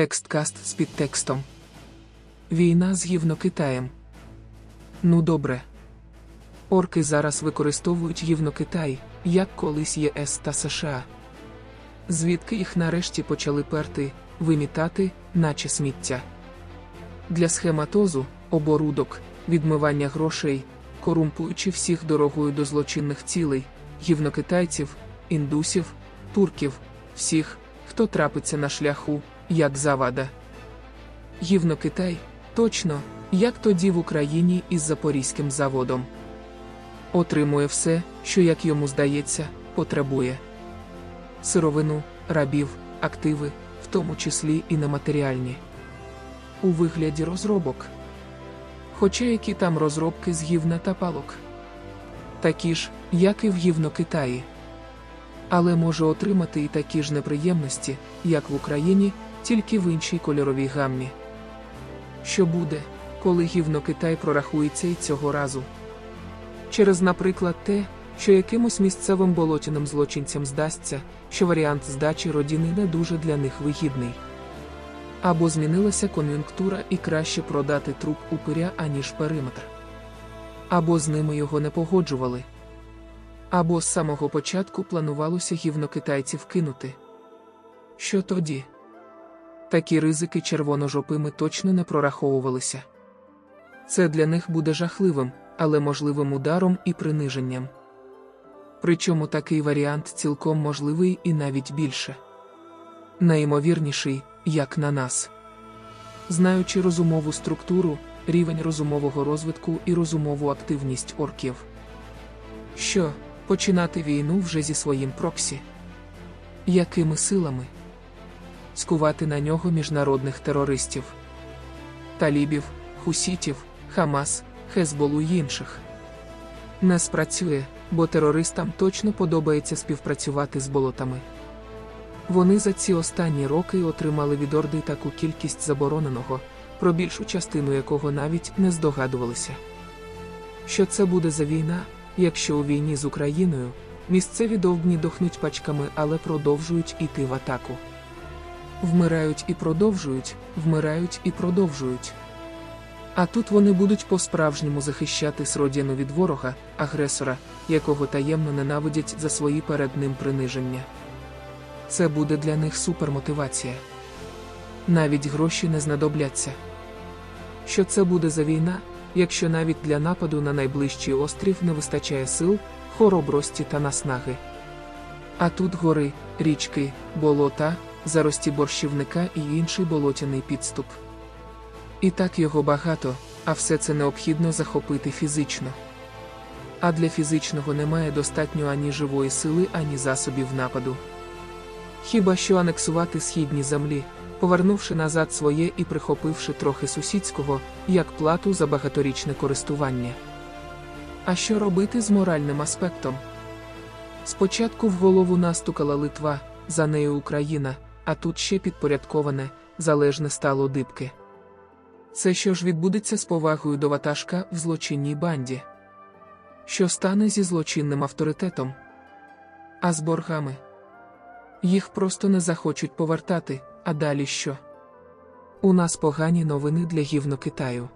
Тексткаст з підтекстом. Війна з Гівнокитаєм. Ну добре. Орки зараз використовують Гівнокитай, як колись ЄС та США. Звідки їх нарешті почали перти, вимітати, наче сміття. Для схематозу, оборудок, відмивання грошей, корумпуючи всіх дорогою до злочинних цілей, гівнокитайців, індусів, турків, всіх, хто трапиться на шляху, як завада. Гівнокитай, точно, як тоді в Україні із Запорізьким заводом. Отримує все, що, як йому здається, потребує. Сировину, рабів, активи, в тому числі і нематеріальні. У вигляді розробок. Хоча які там розробки з гівна та палок. Такі ж, як і в гівнокитаї. Але може отримати і такі ж неприємності, як в Україні, тільки в іншій кольоровій гаммі. Що буде, коли гівнокитай прорахується і цього разу? Через, наприклад, те, що якимось місцевим болотяним злочинцям здасться, що варіант здачі родини не дуже для них вигідний. Або змінилася кон'юнктура і краще продати труп упиря, аніж периметр. Або з ними його не погоджували. Або з самого початку планувалося гівнокитайців кинути. Що тоді? Такі ризики червоножопими точно не прораховувалися. Це для них буде жахливим, але можливим ударом і приниженням. Причому такий варіант цілком можливий і навіть більше. Найімовірніший, як на нас. Знаючи розумову структуру, рівень розумового розвитку і розумову активність орків. Що, починати війну вже зі своїм проксі? Якими силами? Скувати на нього міжнародних терористів, талібів, хусітів, Хамас, Хезболу й інших. Не спрацює, бо терористам точно подобається співпрацювати з болотами. Вони за ці останні роки отримали від Орди таку кількість забороненого, про більшу частину якого навіть не здогадувалися. Що це буде за війна, якщо у війні з Україною місцеві довбні дохнуть пачками, але продовжують іти в атаку. Вмирають і продовжують, вмирають і продовжують. А тут вони будуть по-справжньому захищати сродяну від ворога, агресора, якого таємно ненавидять за свої перед ним приниження. Це буде для них супермотивація. Навіть гроші не знадобляться. Що це буде за війна, якщо навіть для нападу на найближчий острів не вистачає сил, хоробрості та наснаги? А тут гори, річки, болота, зарості борщівника і інший болотяний підступ. І так його багато, а все це необхідно захопити фізично. А для фізичного немає достатньо ані живої сили, ані засобів нападу. Хіба що анексувати східні землі, повернувши назад своє і прихопивши трохи сусідського, як плату за багаторічне користування. А що робити з моральним аспектом? Спочатку в голову настукала Литва, за нею Україна, а тут ще підпорядковане, залежне стало дибки. Це що ж відбудеться з повагою до ватажка в злочинній банді? Що стане зі злочинним авторитетом? А з боргами? Їх просто не захочуть повертати, а далі що? У нас погані новини для гівно Китаю.